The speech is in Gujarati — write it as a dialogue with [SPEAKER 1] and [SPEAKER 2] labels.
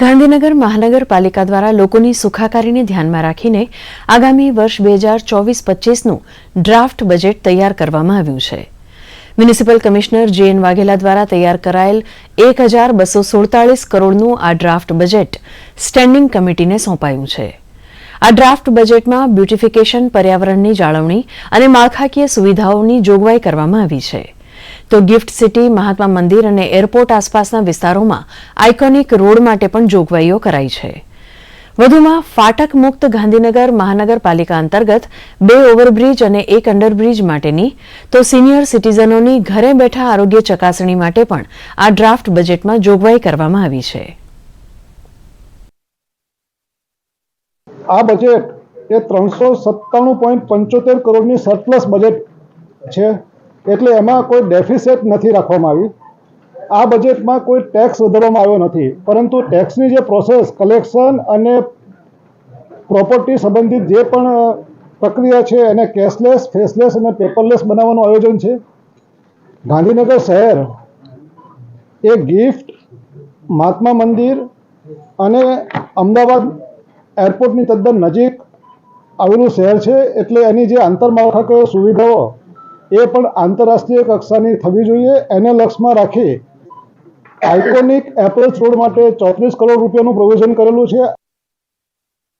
[SPEAKER 1] ગાંધીનગર મહાનગરપાલિકા દ્વારા લોકોની સુખાકારીને ધ્યાનમાં રાખીને આગામી વર્ષ બે હજાર ચોવીસ પચીસનું ડ્રાફ્ટ બજેટ તૈયાર કરવામાં આવ્યું છે. Municipal commissioner J N Vaghela દ્વારા તૈયાર કરાયેલ એક હજાર બસો સુડતાલીસ કરોડનું આ ડ્રાફ્ટ બજેટ સ્ટેન્ડિંગ કમિટીને સોંપાયું છે. આ ડ્રાફ્ટ બજેટમાં બ્યુટિફિકેશન, પર્યાવરણની જાળવણી અને માળખાકીય સુવિધાઓની જોગવાઈ કરવામાં આવી છે. તો ગિફ્ટ સિટી, મહાત્મા મંદિર અને એરપોર્ટ આસપાસના વિસ્તારોમાં આઇકોનિક રોડ માટે પણ જોગવાઈઓ કરાઈ છે. વધુમાં ફાટક મુક્ત ગાંધીનગર મહાનગરપાલિકા અંતર્ગત બે ઓવરબ્રિજ અને એક અંડરબ્રિજ માટેની તો સિનિયર સિટીઝનોની ઘરે બેઠા આરોગ્ય ચકાસણી માટે પણ આ ડ્રાફ્ટ બજેટમાં જોગવાઈ કરવામાં આવી છે.
[SPEAKER 2] આ બજેટ એ ત્રણસો સત્તાણું પોઈન્ટ પંચોતેર કરોડની સરપ્લસ બજેટ છે. એટલે એમાં કોઈ ડેફિસિટ નથી રાખવામાં આવી. આ બજેટમાં કોઈ ટેક્સ વધારવામાં આવ્યો નથી. પરંતુ ટેક્સની જે પ્રોસેસ કલેક્શન અને પ્રોપર્ટી સંબંધિત જે પણ પ્રક્રિયા છે એને કેશલેસ ફેસલેસ અને પેપરલેસ બનાવવાનું આયોજન છે. ગાંધીનગર શહેર એ ગિફ્ટ મહાત્મા મંદિર અને અમદાવાદ એરપોર્ટની તદ્દન નજીક આવેલું શહેર છે. એટલે એની જે આંતરમાળખાકીય સુવિધાઓ એ પણ આંતરરાષ્ટ્રીય કક્ષાની થવી જોઈએ. એને લક્ષમાં રાખી આઇકોનિક એપ્રોચ રોડ માટે ચોત્રીસ કરોડ રૂપિયાનું પ્રોવિઝન કરેલું છે.